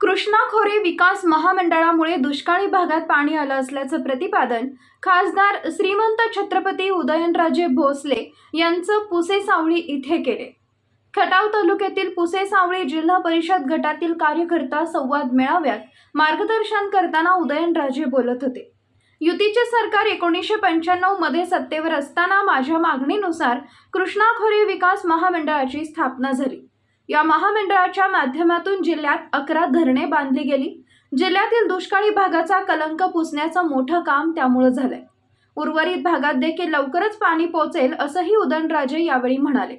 कृष्णा खोरे विकास महामंडळामुळे दुष्काळी भागात पाणी आलं असल्याचं प्रतिपादन खासदार श्रीमंत छत्रपती उदयनराजे भोसले यांचं पुसे सावळी इथे केले. खटाव तालुक्यातील पुसे सावळी जिल्हा परिषद गटातील कार्यकर्ता संवाद मेळाव्यात मार्गदर्शन करताना उदयनराजे बोलत होते. युतीचे सरकार एकोणीसशे पंच्याण्णवमध्ये सत्तेवर असताना माझ्या मागणीनुसार कृष्णा खोरे विकास महामंडळाची स्थापना झाली. या महामंडळाच्या माध्यमातून जिल्ह्यात अकरा धरणे बांधली गेली. जिल्ह्यातील दुष्काळी भागाचा कलंक पुसण्याचं मोठं काम त्यामुळे झालंय. उर्वरित भागात देखील लवकरच पाणी पोहोचेल असंही उदयनराजे यावेळी म्हणाले.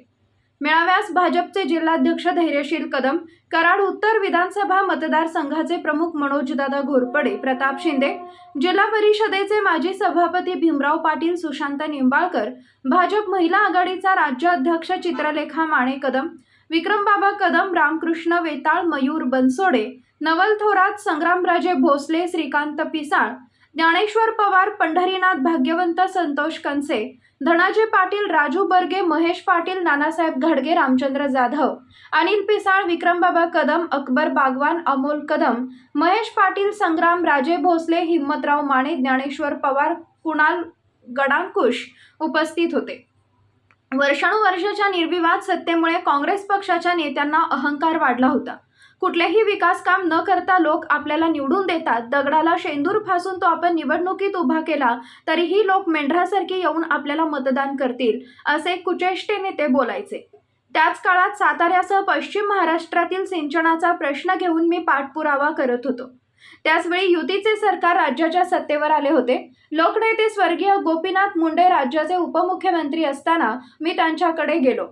मेळाव्यास भाजपचे जिल्हाध्यक्ष धैर्यशील कदम कराड उत्तर विधानसभा मतदारसंघाचे प्रमुख मनोजदादा घोरपडे प्रताप शिंदे जिल्हा परिषदेचे माजी सभापती भीमराव पाटील सुशांत निंबाळकर भाजप महिला आघाडीचा राज्याध्यक्ष चित्रलेखा माणे कदम विक्रमबाबा कदम रामकृष्ण वेताळ मयूर बनसोडे नवल थोरात संग्रामराजे भोसले श्रीकांत पिसाळ ज्ञानेश्वर पवार पंढरीनाथ भाग्यवंत संतोष कनसे धनाजी पाटील राजू बर्गे महेश पाटील नानासाहेब घडगे रामचंद्र जाधव अनिल पिसाळ विक्रमबाबा कदम अकबर बागवान अमोल कदम महेश पाटील संग्राम राजे भोसले हिम्मतराव माने ज्ञानेश्वर पवार कुणाल गडांकुश उपस्थित होते. वर्षानुवर्षाच्या निर्विवाद सत्तेमुळे काँग्रेस पक्षाच्या नेत्यांना अहंकार वाढला होता. कुठलेही विकास काम न करता लोक आपल्याला निवडून देतात. दगडाला शेंदूर फासून तो आपण निवडणुकीत उभा केला तरीही लोक मेंढरासारखे येऊन आपल्याला मतदान करतील असे कुचेष्टे नेते बोलायचे. त्याच काळात साताऱ्यासह पश्चिम महाराष्ट्रातील सिंचनाचा प्रश्न घेऊन मी पाठपुरावा करत होतो. त्याचवेळी युतीचे सरकार राज्याच्या सत्तेवर आले होते. लोकनेते स्वर्गीय गोपीनाथ मुंडे राज्याचे उपमुख्यमंत्री असताना मी त्यांच्याकडे गेलो.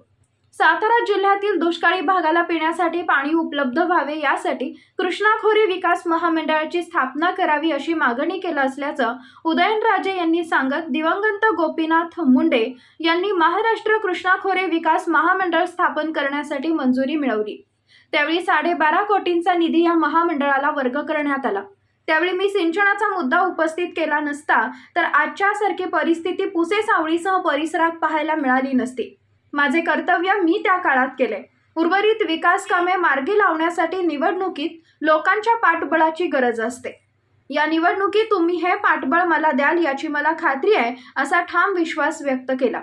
सातारा जिल्ह्यातील दुष्काळी भागाला पिण्यासाठी पाणी उपलब्ध व्हावे यासाठी कृष्णाखोरी विकास महामंडळाची स्थापना करावी अशी मागणी केलं असल्याचं उदयनराजे यांनी सांगत दिवंगत गोपीनाथ मुंडे यांनी महाराष्ट्र कृष्णाखोरे विकास महामंडळ स्थापन करण्यासाठी मंजुरी मिळवली. त्यावेळी साडेबारा कोटींचा निधी या महामंडळाला वर्ग करण्यात आला. त्यावेळी मी सिंचनाचा मुद्दा उपस्थित केला नसता तर आजच्यासारखी परिस्थिती पुसे सावळीसह परिसरात पाहायला मिळाली नसती. माझे कर्तव्य मी त्या काळात केले. उर्वरित विकास कामे मार्गी लावण्यासाठी निवडणुकीत लोकांच्या पाठबळाची गरज असते. या निवडणुकीत तुम्ही हे पाठबळ मला द्याल याची मला खात्री आहे असा ठाम विश्वास व्यक्त केला.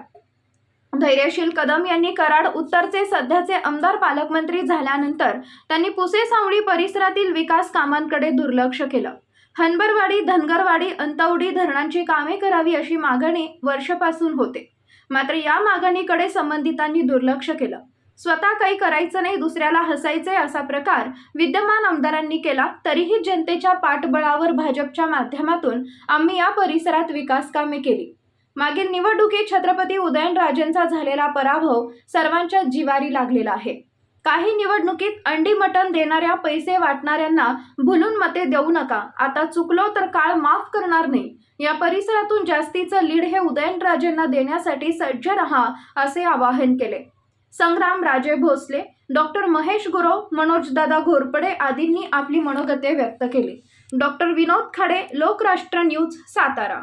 धैर्यशील कदम यांनी कराड उत्तरचे सध्याचे आमदार पालकमंत्री झाल्यानंतर त्यांनी पुसे सावळी परिसरातील विकास कामांकडे दुर्लक्ष केलं. हनबरवाडी धनगरवाडी अंतवडी धरणांची कामे करावी अशी मागणी वर्षापासून होते. मात्र या मागणीकडे संबंधितांनी दुर्लक्ष केलं. स्वतः काही करायचं नाही दुसऱ्याला हसायचे असा प्रकार विद्यमान आमदारांनी केला तरीही जनतेच्या पाठबळावर भाजपच्या माध्यमातून आम्ही या परिसरात विकास कामे केली. मागील निवडणुकीत छत्रपती उदयनराजेंचा झालेला पराभव सर्वांच्या जिवारी लागलेला आहे. काही निवडणुकीत अंडी मटण देणाऱ्या पैसे वाटणाऱ्यांना भुलून मते देऊ नका. आता चुकलो तर काळ माफ करणार नाही. या परिसरातून जास्तीचं लीड हे उदयनराजेंना देण्यासाठी सज्ज रहा असे आवाहन केले. संग्राम राजे भोसले डॉक्टर महेश गुरव मनोजदादा घोरपडे आदींनी आपली मनोगते व्यक्त केली. Doctor Vinod Khade Lokrashtra news Satara.